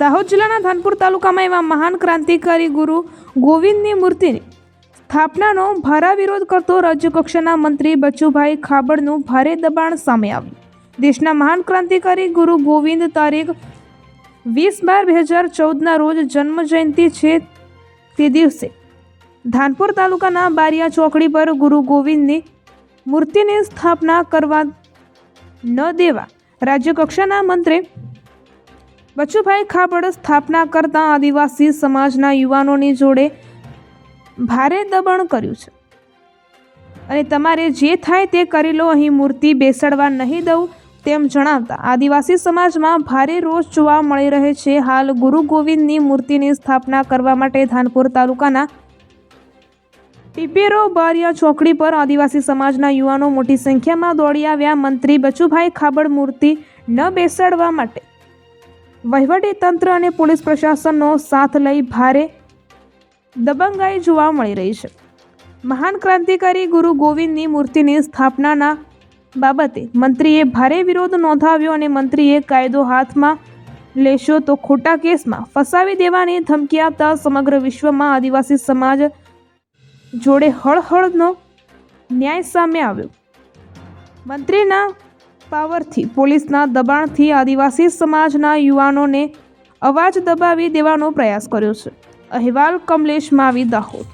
દાહોદ જિલ્લાના ધાનપુર તાલુકામાં એવા મહાન ક્રાંતિકારી ગુરુ ગોવિંદની મૂર્તિની સ્થાપનાનો ભારા વિરોધ કરતો રાજ્યકક્ષાના મંત્રી બચુભાઈ ખાબડનું ભારે દબાણ સામે આવ્યું. દેશના મહાન ક્રાંતિકારી ગુરુ ગોવિંદ તારીખ વીસ બાર બે હજાર ચૌદના રોજ જન્મ જયંતિ છે તે દિવસે. ધાનપુર તાલુકાના બારિયા ચોકડી પર ગુરુ ગોવિંદની મૂર્તિની સ્થાપના કરવા ન દેવા રાજ્યકક્ષાના મંત્રી બચુભાઈ ખાબડ સ્થાપના કરતા આદિવાસી સમાજના યુવાનોની જોડે ભારે દબાણ કર્યું છે. અને તમારે જે થાય તે કરી લો, અહીં મૂર્તિ બેસાડવા નહીં દઉં તેમ જણાવતા આદિવાસી સમાજમાં ભારે રોષ જોવા મળી રહે છે. હાલ ગુરુ ગોવિંદની મૂર્તિની સ્થાપના કરવા માટે ધાનપુર તાલુકાના પીપેરો બારિયા ચોકડી પર આદિવાસી સમાજના યુવાનો મોટી સંખ્યામાં દોડી આવ્યા. મંત્રી બચુભાઈ ખાબડ મૂર્તિ ન બેસાડવા માટે તંત્ર અને પોલીસ પ્રશાસનનો સાથ લઈ ભારે દબંગાઈ જોવા મળી રહી છે. મહાન ક્રાંતિકારી ગુરુ ગોવિંદની મૂર્તિની સ્થાપનાના બાબતે મંત્રીએ ભારે વિરોધ નોંધાવ્યો અને મંત્રીએ કાયદો હાથમાં લેશો તો ખોટા કેસમાં ફસાવી દેવાની ધમકી આપતા સમગ્ર વિશ્વમાં આદિવાસી સમાજ જોડે હળહળનો ન્યાય સામે આવ્યો. મંત્રીના પાવરથી, પોલીસના દબાણથી આદિવાસી સમાજના યુવાનોને અવાજ દબાવી દેવાનો પ્રયાસ કર્યો છે. અહેવાલ કમલેશ માવી, દાહોદ.